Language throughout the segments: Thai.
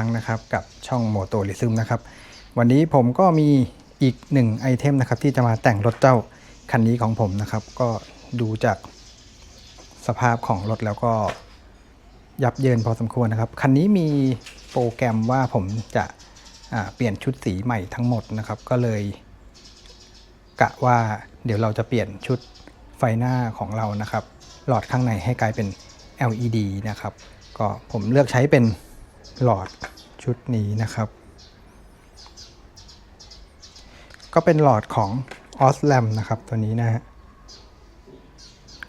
รั้งนะครับกับช่องโมโตลิซึมนะครับวันนี้ผมก็มีอีกหนึ่งไอเทมนะครับที่จะมาแต่งรถเจ้าคันนี้ของผมนะครับ ก็ดูจากสภาพของรถแล้วก็ยับเยินพอสมควรนะครับ คันนี้มีโปรแกรมว่าผมจะเปลี่ยนชุดสีใหม่ทั้งหมดนะครับ ก็เลยกะว่าเดี๋ยวเราจะเปลี่ยนชุดไฟหน้าของเรานะครับ หลอดข้างในให้กลายเป็น LED นะครับ ก็ผมเลือกใช้เป็น หลอดชุดนี้นะครับ ก็เป็นหลอดของ Oslam นะครับตัวนี้นะฮะ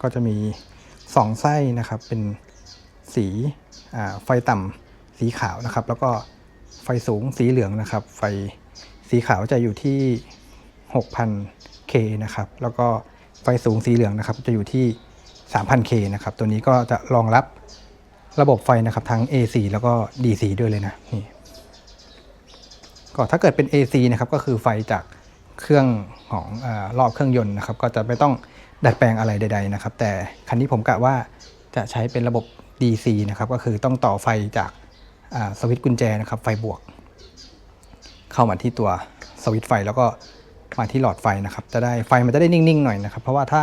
ก็จะมี 2 ไส้นะครับ เป็นสีไฟต่ำสีขาวนะครับ แล้วก็ไฟสูงสีเหลืองนะครับ ไฟสีขาวจะอยู่ที่ 6,000K นะครับ แล้วก็ไฟสูงสีเหลืองนะครับ จะอยู่ที่ 3,000K นะครับ ตัวนี้ก็จะรองรับ ระบบไฟนะครับทั้ง AC แล้วก็ DC ด้วยเลยนะนี่ก็ถ้าเกิดเป็น AC นะครับก็คือไฟจากเครื่องของอรอบเครื่องยนต์นะครับ ก็จะไม่ต้องดัดแปลงอะไรใด ๆนะครับ แต่คันนี้ผมกะว่าจะใช้เป็นระบบ DC นะครับ ก็คือต้องต่อไฟจากาสวิตช์กุญแจนะครับ ไฟบวก เข้ามาที่ตัวสวิตช์ไฟแล้วก็มาที่หลอดไฟนะครับ จะได้ไฟมันจะได้นิ่งๆหน่อยนะครับ เพราะว่าถ้า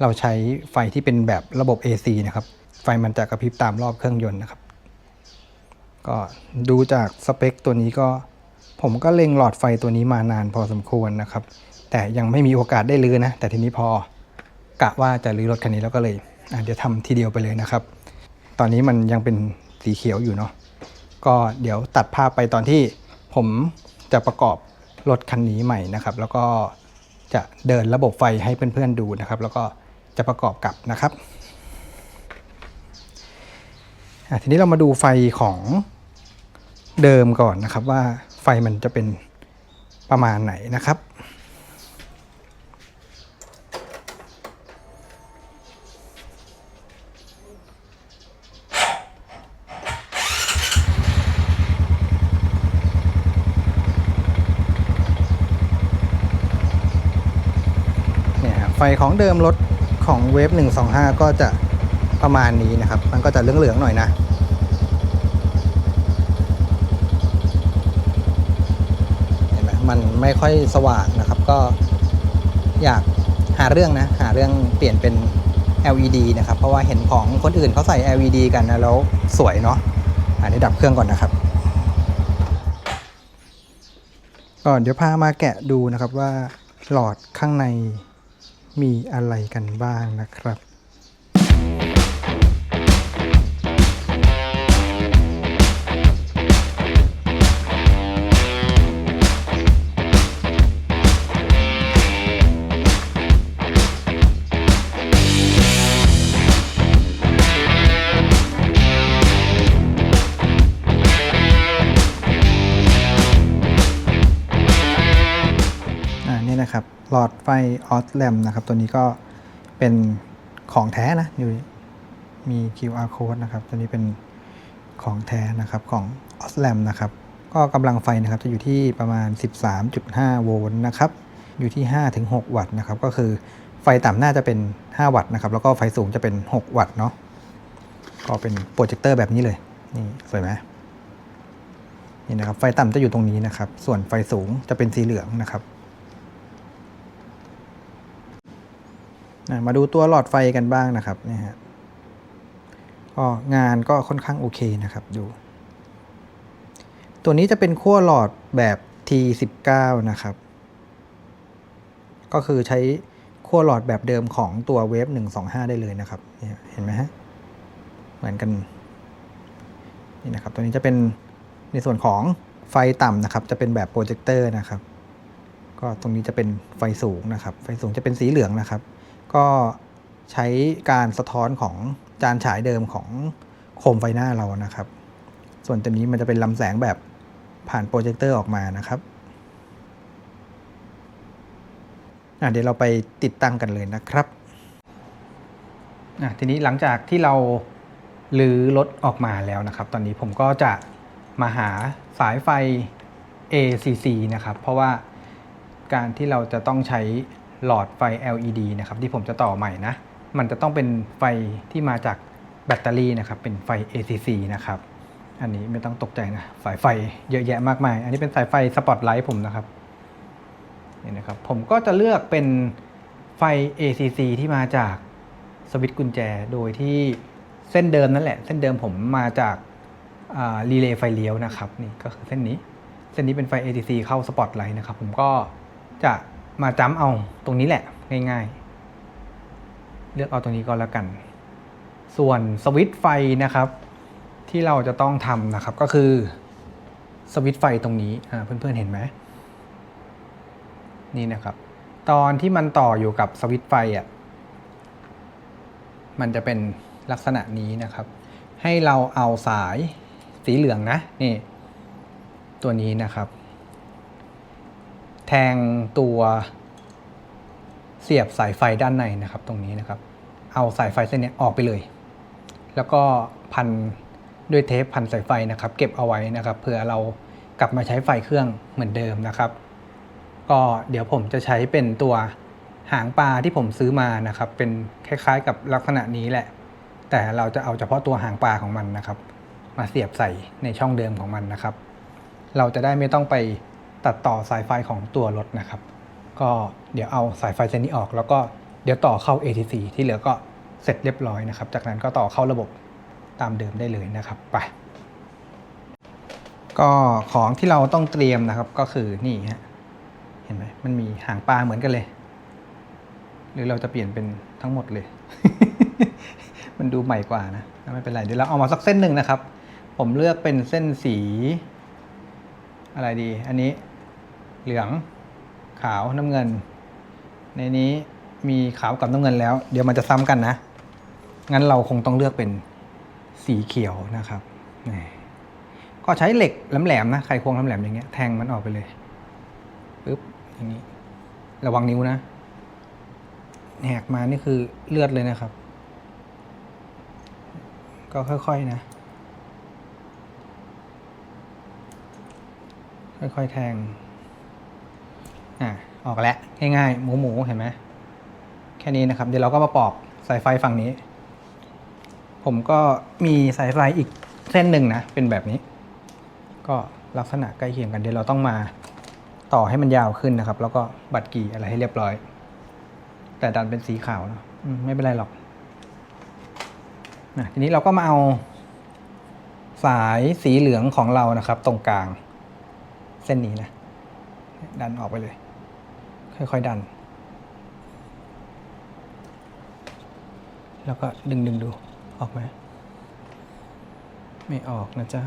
เราใช้ไฟที่เป็นแบบระบบ AC นะครับ ไฟมันจะกระพริบตามรอบเครื่องยนต์นะครับ ก็ดูจากสเปคตัวนี้ก็ ผมก็เล็งหลอดไฟตัวนี้มานานพอสมควรนะครับ แต่ยังไม่มีโอกาสได้ลื้อนะ แต่ทีนี้พอกะว่าจะลื้อรถคันนี้แล้วก็เลยเดี๋ยวทำทีเดียวไปเลยนะครับ ตอนนี้มันยังเป็นสีเขียวอยู่เนาะก็เดี๋ยวตัดภาพไปตอนที่ผมจะประกอบรถคันนี้ใหม่นะครับ แล้วก็จะเดินระบบไฟให้เพื่อนๆดูนะครับ แล้วก็จะประกอบกับนะครับ ทีนี้เรามาดูไฟของเดิมก่อนนะครับว่าไฟมันจะเป็นประมาณไหนนะครับเนี่ยไฟของเดิมรถของเวฟ125 ก็จะ ประมาณนี้นะครับ มันก็จะเหลืองๆหน่อยนะเห็นไหมมันไม่ค่อยสว่างนะครับ ก็อยากหาเรื่องนะหาเรื่องเปลี่ยนเป็น LED นะครับ เพราะว่าเห็นของคนอื่นเขาใส่ LED กันนะแล้วสวยเนาะอันนี้ดับเครื่องก่อนนะครับก็เดี๋ยวพามาแกะดูนะครับว่าหลอดข้างในมีอะไรกันบ้างนะครับ หลอดไฟออสแลมนะครับ ตัวนี้ก็เป็นของแท้นะอยู่มี QR code นะครับ ตัวนี้เป็นของแท้นะครับของออสแลมนะครับ ก็กำลังไฟนะครับจะอยู่ที่ประมาณ 13.5 โวลต์นะครับ อยู่ที่ 5-6 วัตต์นะครับ ก็คือไฟต่ำน่าจะเป็น 5 วัตต์นะครับ แล้วก็ไฟสูงจะเป็น 6 วัตต์เนาะ ก็เป็นโปรเจคเตอร์แบบนี้เลย นี่สวยไหมนี่นะครับ ไฟต่ำจะอยู่ตรงนี้นะครับ ส่วนไฟสูงจะเป็นสีเหลืองนะครับ อะมาดูตัวหลอดไฟกันบ้างนะครับนี่ฮะก็งานก็ค่อนข้างโอเคนะครับดู ตัวนี้จะเป็นขั้วหลอดแบบ T19 นะครับ ก็คือใช้ขั้วหลอดแบบเดิมของตัวเวฟ125 ได้เลยนะครับนี่เห็นไหมฮะเหมือนกันนี่นะครับตัวนี้จะเป็นในส่วนของไฟต่ำนะครับ จะเป็นแบบโปรเจคเตอร์นะครับ ก็ตรงนี้จะเป็นไฟสูงนะครับ ไฟสูงจะเป็นสีเหลืองนะครับ ก็ใช้การสะท้อนของจานฉายเดิมของโคมไฟหน้าเรานะครับ ส่วนตัวนี้มันจะเป็นลำแสงแบบผ่านโปรเจคเตอร์ออกมานะครับเดี๋ยวเราไปติดตั้งกันเลยนะครับทีนี้หลังจากที่เราลือรถออกมาแล้วนะครับ ตอนนี้ผมก็จะมาหาสายไฟ ACC นะครับ เพราะว่าการที่เราจะต้องใช้ หลอดไฟ LED นะครับที่ผมจะต่อใหม่นะ มันจะต้องเป็นไฟที่มาจากแบตเตอรี่นะครับเป็นไฟ ACC นะครับอันนี้ไม่ต้องตกใจนะสายไฟเยอะแยะมากมาย อันนี้เป็นสายไฟสปอตไลท์ผมนะครับนี่นะครับผมก็จะเลือกเป็นไฟ ACC ที่มาจากสวิตช์กุญแจโดยที่เส้นเดิมนั่นแหละ เส้นเดิมผมมาจากรีเลย์ไฟเลี้ยวนะครับนี่ก็คือเส้นนี้ เส้นนี้เป็นไฟ ACC เข้าสปอตไลท์นะครับ ผมก็จะ มาจ้ำเอาตรงนี้แหละ ง่ายๆ เลือกเอาตรงนี้ก็แล้วกัน ส่วนสวิตไฟนะครับ ที่เราจะต้องทำนะครับก็คือสวิตไฟตรงนี้เพื่อนๆเห็นไหมนี่นะครับ ตอนที่มันต่ออยู่กับสวิตไฟอะมันจะเป็นลักษณะนี้นะครับ ให้เราเอาสายสีเหลืองนะนี่ ตัวนี้นะครับ แทงตัวเสียบสายไฟด้านในนะครับ ตรงนี้นะครับ เอาสายไฟเส้นนี้ออกไปเลย แล้วก็พันด้วยเทปพันสายไฟนะครับ เก็บเอาไว้นะครับเผื่อเรากลับมาใช้ไฟเครื่องเหมือนเดิมนะครับ ก็เดี๋ยวผมจะใช้เป็นตัวหางปลาที่ผมซื้อมานะครับ เป็นคล้ายๆ กับลักษณะนี้แหละ แต่เราจะเอาเฉพาะตัวหางปลาของมันนะครับ มาเสียบใส่ในช่องเดิมของมันนะครับ เราจะได้ไม่ต้องไป ตัดต่อสายไฟของตัวรถนะครับ ก็เดี๋ยวเอาสายไฟเส้นนี้ออก แล้วก็เดี๋ยวต่อเข้า ATC ที่เหลือก็เสร็จเรียบร้อยนะครับ จากนั้นก็ต่อเข้าระบบตามเดิมได้เลยนะครับ ไป ก็ของที่เราต้องเตรียมนะครับก็คือนี่ฮะเห็นไหมมันมีหางปลาเหมือนกันเลย หรือเราจะเปลี่ยนเป็นทั้งหมดเลย มันดูใหม่กว่านะไม่เป็นไรเดี๋ยวเราเอามาสักเส้นหนึ่งนะครับ ผมเลือกเป็นเส้นสี อะไรดี อันนี้ เหลืองขาวน้ำเงิน ในนี้มีขาวกับน้ำเงินแล้ว เดี๋ยวมันจะซ้ำกันนะ งั้นเราคงต้องเลือกเป็นสีเขียวนะครับนี่ก็ใช้เหล็กแหลมๆนะไขควงแหลมๆอย่างเงี้ยแทงมันออกไปเลยปึ๊บอย่างนี้ ระวังนิ้วนะแหกมานี่คือเลือดเลยนะครับ ก็ค่อยๆนะ ค่อยๆแทง อะออกแล้วง่ายๆหมูหมูๆเห็นไหมแค่นี้นะครับ เดี๋ยวเราก็มาปอกสายไฟฝั่งนี้ ผมก็มีสายไฟอีกเส้นหนึ่งนะ เป็นแบบนี้ ก็ลักษณะใกล้เคียงกันเดี๋ยวเราต้องมาต่อให้มันยาวขึ้นนะครับ แล้วก็บัตรกีอะไรให้เรียบร้อย แต่ดันเป็นสีขาวเนอะไม่เป็นไรหรอกนะทีนี้เราก็มาเอาสายสีเหลืองของเรานะครับ ตรงกลาง เส้นนี้นะ ดันออกไปเลย ค่อยๆดัน แล้วก็ดึงดึงๆดูออกไหมไม่ออกนะจ๊ะ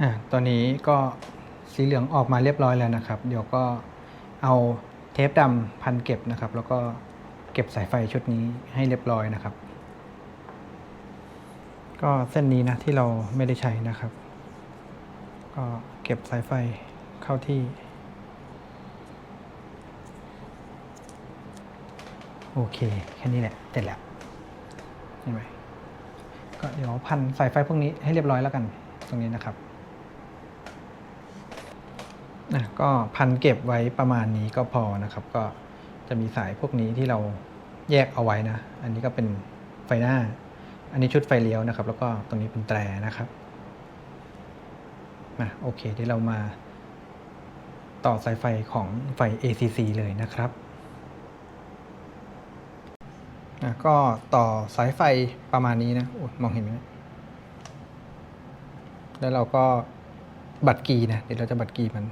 อะตอนนี้ก็สีเหลืองออกมาเรียบร้อยแล้วนะครับ เดี๋ยวก็เอาเทปดำพันเก็บนะครับ แล้วก็เก็บสายไฟชุดนี้ให้เรียบร้อยนะครับ ก็เส้นนี้นะที่เราไม่ได้ใช้นะครับ ก็เก็บสายไฟเข้าที่โอเค แค่นี้แหละเสร็จแล้วเห็นไหมก็เดี๋ยวพันสายไฟพวกนี้ให้เรียบร้อยแล้วกันตรงนี้นะครับนะก็พันเก็บไว้ประมาณนี้ก็พอนะครับ ก็จะมีสายพวกนี้ที่เราแยกเอาไว้นะ อันนี้ก็เป็นไฟหน้า อันนี้ชุดไฟเลี้ยวนะครับ แล้วก็ตรงนี้เป็นแตรนะครับมาโอเคเดี๋ยวเรามาต่อสายไฟของไฟ ACC เลยนะครับนะก็ต่อสายไฟประมาณนี้นะอมองเห็นไหมแล้วเราก็บัตรกีนะ เดี๋ยวเราจะบัตรกีมัน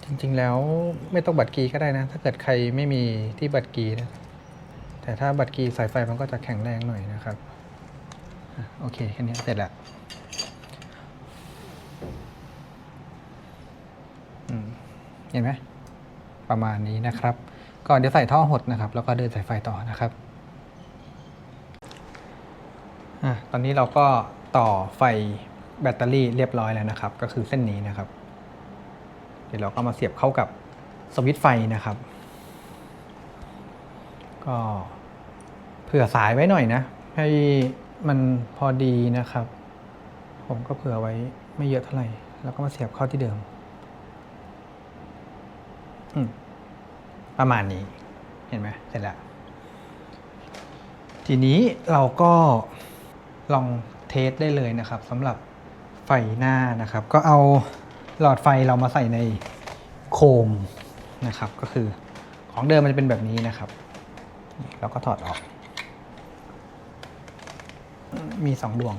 จ ริง ๆ แล้วไม่ต้องบัตรกีก็ได้นะ ถ้าเกิดใครไม่มีที่บัตรกีนะ แต่ถ้าบัตรกีสายไฟมันก็จะแข็งแรงหน่อยนะครับ โอเคแค่นี้เสร็จแล้วเห็นไหมประมาณนี้นะครับก็เดี๋ยวใส่ท่อหดนะครับ แล้วก็เดินสายไฟต่อนะครับอตอนนี้เราก็ต่อไฟแบตเตอรี่เรียบร้อยแล้วนะครับ ก็คือเส้นนี้นะครับ ดี๋ยวเราก็มาเสียบเข้ากับสวิตไฟนะครับ ก็เผื่อสายไว้หน่อยนะ ให้มันพอดีนะครับ ผมก็เผื่อไว้ไม่เยอะเท่าไหร่ แล้วก็มาเสียบเข้าที่เดิมอืมประมาณนี้เห็นไหมเสร็จแล้ว ทีนี้เราก็ลองเทสได้เลยนะครับสำหรับไฟหน้านะครับ ก็เอา หลอดไฟเรามาใส่ในโคมนะครับ ก็คือของเดิมมันจะเป็นแบบนี้นะครับนี่เราก็ถอดออก มีสองดวง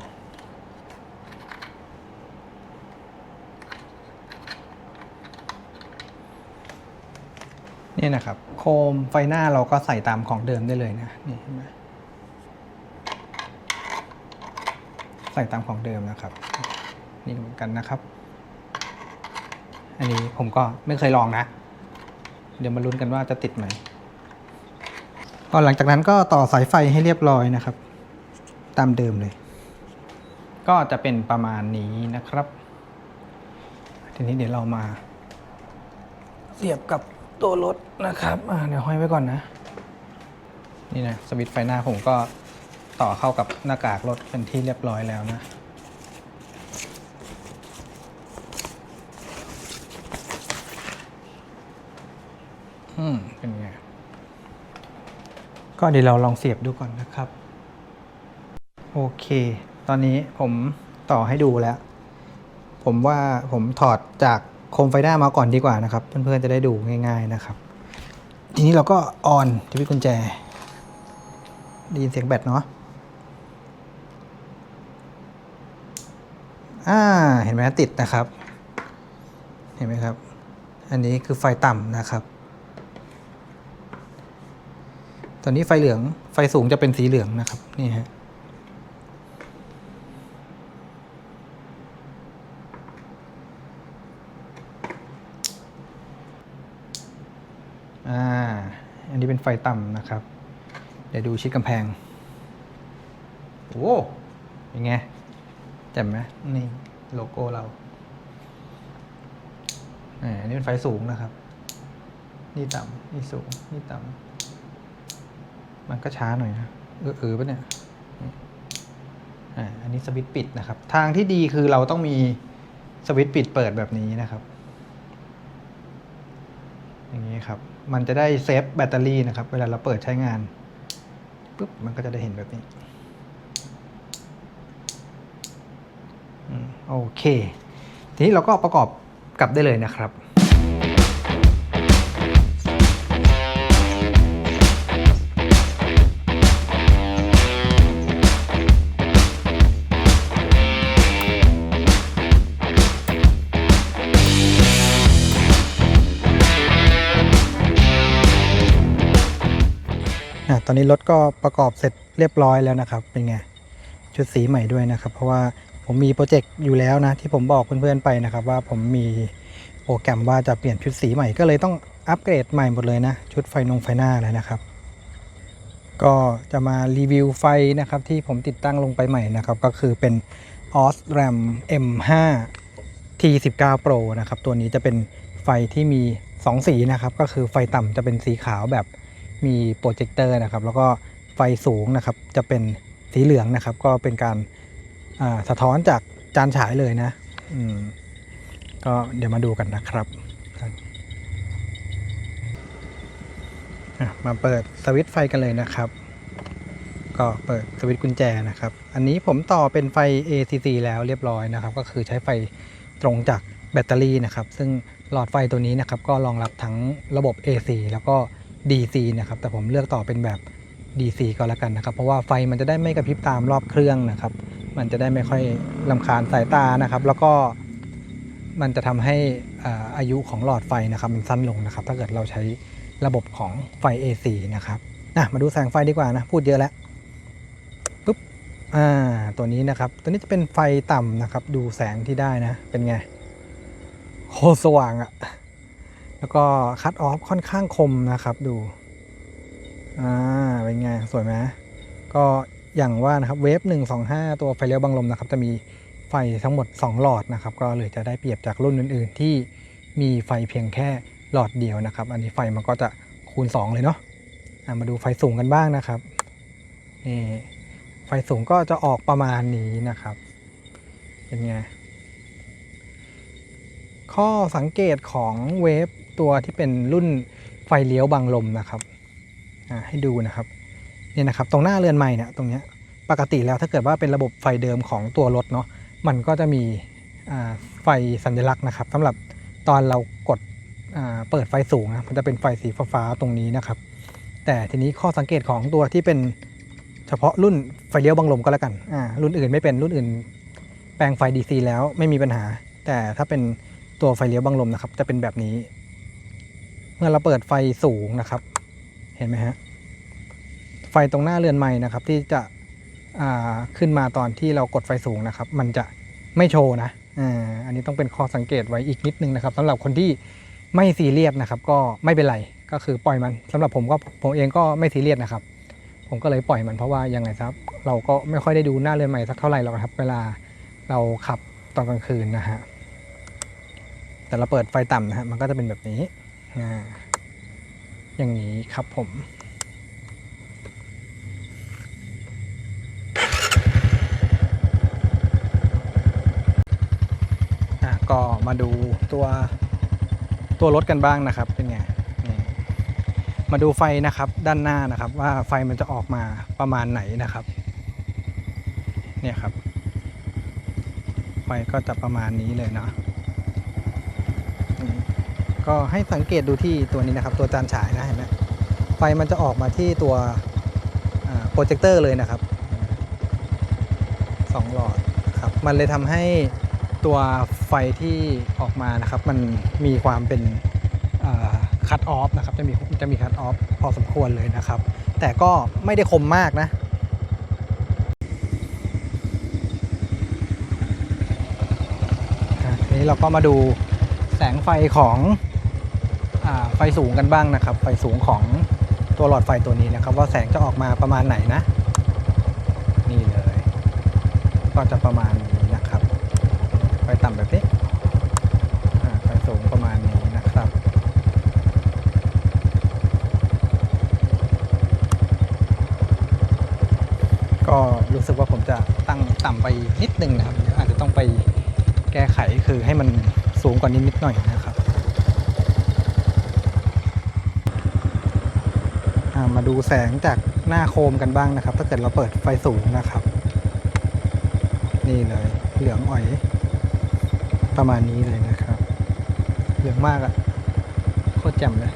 นี่นะครับ โคมไฟหน้าเราก็ใส่ตามของเดิมได้เลยนะ นี่เห็นไหมใส่ตามของเดิมนะครับ นี่เหมือนกันนะครับ อันนี้ผมก็ไม่เคยลองนะ เดี๋ยวมาลุ้นกันว่าจะติดไหมก็หลังจากนั้นก็ต่อสายไฟให้เรียบร้อยนะครับ ตามเดิมเลย ก็จะเป็นประมาณนี้นะครับ ทีนี้เดี๋ยวเรามาเสียบกับตัวรถนะครับอ่าเดี๋ยวห้อยไว้ก่อนนะ นี่นะสวิตช์ไฟหน้าผมก็ต่อเข้ากับหน้ากากรถเป็นที่เรียบร้อยแล้วนะ อืมเป็นไง ก็เดี๋ยวเราลองเสียบดูก่อนนะครับ โอเค ตอนนี้ผมต่อให้ดูแล้ว ผมว่าผมถอดจากโคมไฟหน้ามาก่อนดีกว่านะครับ เพื่อนๆจะได้ดูง่าย ๆนะครับ ทีนี้เราก็ออนที่พี่กุญแจได้ยินเสียงแบตเนาะอ่าเห็นไหมติดนะครับ เห็นไหมครับ อันนี้คือไฟต่ำนะครับ ตอนนี้ไฟเหลือง ไฟสูงจะเป็นสีเหลืองนะครับ นี่ฮะ อ่า อันนี้เป็นไฟต่ำนะครับ เดี๋ยวดูชิดกำแพง โอ้ยังไงแจ่มไหมนี่ โลโก้เราอ่าอันนี้เป็นไฟสูงนะครับ นี่ต่ำ นี่สูง นี่ต่ำ มันก็ช้าหน่อยนะเออเออปะเนี่ยอ่าอันนี้สวิตช์ปิดนะครับ ทางที่ดีคือเราต้องมีสวิตช์ปิดเปิดแบบนี้นะครับ อย่างนี้ครับ มันจะได้เซฟแบตเตอรี่นะครับ เวลาเราเปิดใช้งานปุ๊บมันก็จะได้เห็นแบบนี้โอเค ทีนี้เราก็ประกอบกลับได้เลยนะครับ ตอนนี้รถก็ประกอบเสร็จเรียบร้อยแล้วนะครับ เป็นไง ชุดสีใหม่ด้วยนะครับ เพราะว่าผมมีโปรเจกต์อยู่แล้วนะ ที่ผมบอกเพื่อนๆไปนะครับ ว่าผมมีโปรแกรมว่าจะเปลี่ยนชุดสีใหม่ก็เลยต้องอัปเกรดใหม่หมดเลยนะ ชุดไฟนงไฟหน้าเลยนะครับ ก็จะมารีวิวไฟนะครับ ที่ผมติดตั้งลงไปใหม่นะครับ ก็คือเป็น Osram M5 T19 Pro นะครับ ตัวนี้จะเป็นไฟที่มี 2 สีนะครับ ก็คือไฟต่ำจะเป็นสีขาวแบบ มีโปรเจคเตอร์นะครับ แล้วก็ไฟสูงนะครับ จะเป็นสีเหลืองนะครับ ก็เป็นการาสะท้อนจากจานฉายเลยนะก็เดี๋ยวมาดูกันนะครับ มาเปิดสวิตช์ไฟกันเลยนะครับ ก็เปิดสวิตช์กุญแจนะครับ อันนี้ผมต่อเป็นไฟ ACC แล้วเรียบร้อยนะครับ ก็คือใช้ไฟตรงจากแบตเตอรี่นะครับ ซึ่งหลอดไฟตัวนี้นะครับ ก็รองรับทั้งระบบ AC แล้วก็ DC นะครับแต่ผมเลือกต่อเป็นแบบ DC ก็แล้วกันนะครับเพราะว่าไฟมันจะได้ไม่กระพริบตามรอบเครื่องนะครับ มันจะได้ไม่ค่อยลำคาญสายตานะครับ แล้วก็มันจะทำให้อายุของหลอดไฟนะครับมันสั้นลงนะครับ ถ้าเกิดเราใช้ระบบของไฟ AC นะครับนะมาดูแสงไฟดีกว่านะ พูดเยอะแล้วปุ๊บอ่าตัวนี้นะครับ ตัวนี้จะเป็นไฟต่ำนะครับ ดูแสงที่ได้นะ เป็นไงโคตรสว่างอะ แล้วก็คัดออฟค่อนข้างคมนะครับดู อ่า เป็นไง สวยไหมก็อย่างว่านะครับเวฟหนึ่งสองห้าตัวไฟเลี้ยวบังลมนะครับ จะมีไฟทั้งหมด 2 หลอดนะครับ ก็เลยจะได้เปรียบจากรุ่นอื่น ๆ ที่มีไฟเพียงแค่หลอดเดียวนะครับ อันนี้ไฟมันก็จะคูณ 2 เลยเนาะะมาดูไฟสูงกันบ้างนะครับนี่ไฟสูงก็จะออกประมาณนี้นะครับ เป็นไงข้อสังเกตของเวฟ ตัวที่เป็นรุ่นไฟเลี้ยวบังลมนะครับให้ดูนะครับเนี่ยนะครับตรงหน้าเรือนไม้เนี่ยตรงเนี้ยปกติแล้วถ้าเกิดว่าเป็นระบบไฟเดิมของตัวรถเนาะมันก็จะมีไฟสัญลักษณ์นะครับสำหรับตอนเรากดเปิดไฟสูงนะมันจะเป็นไฟสีฟ้าตรงนี้นะครับ แต่ทีนี้ข้อสังเกตของตัวที่เป็นเฉพาะรุ่นไฟเลี้ยวบังลมก็แล้วกันรุ่นอื่นไม่เป็นรุ่นอื่น แปลงไฟ DC แล้วไม่มีปัญหา แต่ถ้าเป็นตัวไฟเลี้ยวบังลมนะครับจะเป็นแบบนี้ มื่อเราเปิดไฟสูงนะครับ เห็นไหมฮะ ไฟตรงหน้าเรือนไม้นะครับ ที่จะขึ้นมาตอนที่เรากดไฟสูงนะครับ มันจะไม่โชว์นะอ่าอันนี้ต้องเป็นข้อสังเกตไว้อีกนิดนึงนะครับสำหรับคนที่ไม่ซีเรียสนะครับ ก็ไม่เป็นไรก็คือปล่อยมันสำหรับผมก็ผมเองก็ไม่ซีเรียสนะครับ ผมก็เลยปล่อยมันเพราะว่ายังไงครับเราก็ไม่ค่อยได้ดูหน้าเรือนไม้สักเท่าไหร่หรอกครับ เวลาเราขับตอนกลางคืนนะฮะแต่เราเปิดไฟต่ำนะฮะมันก็จะเป็นแบบนี้ อย่างนี้ครับผมอะก็มาดูตัวตัวรถกันบ้างนะครับ เป็นไงมาดูไฟนะครับด้านหน้านะครับ ว่าไฟมันจะออกมาประมาณไหนนะครับ เนี่ยครับ ไฟก็จะประมาณนี้เลยเนาะ ก็ให้สังเกตดูที่ตัวนี้นะครับ ตัวจานฉายนะเห็นไหมไฟมันจะออกมาที่ตัวโปรเจคเตอร์เลยนะครับสองหลอดครับมันเลยทำให้ตัวไฟที่ออกมานะครับ มันมีความเป็นคัตออฟนะครับจะมีจะมีคัตออฟพอสมควรเลยนะครับ แต่ก็ไม่ได้คมมากนะทีนี้เราก็มาดูแสงไฟของ ฟสูงกันบ้างนะครับ ไฟสูงของตัวหลอดไฟตัวนี้นะครับ ว่าแสงจะออกมาประมาณไหนนะ นี่เลย ก็จะประมาณนี้นะครับ ไฟต่ำแบบนี้ไฟสูงประมาณนี้นะครับ ก็รู้สึกว่าผมจะตั้งต่ำไปนิดนึงนะครับเดี๋ยวอาจจะต้องไปแก้ไขคือให้มันสูงกว่านี้นิดหน่อยนะครับอ่า มาดูแสงจากหน้าโคมกันบ้างนะครับ ถ้าเกิดเราเปิดไฟสูงนะครับ นี่เลยเหลืองอ่อย ประมาณนี้เลยนะครับ เหลืองมากอะโคตรแจ่มเลย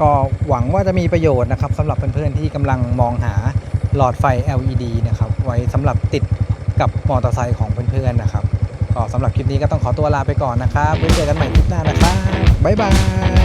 ก็หวังว่าจะมีประโยชน์นะครับสำหรับเพื่อนๆที่กำลังมองหาหลอดไฟ LED นะครับไว้สำหรับติดกับมอเตอร์ไซค์ของเพื่อนๆนะครับก็สำหรับคลิปนี้ก็ต้องขอตัวลาไปก่อนนะครับไว้เจอกันใหม่คลิปหน้านะครับบ๊ายบาย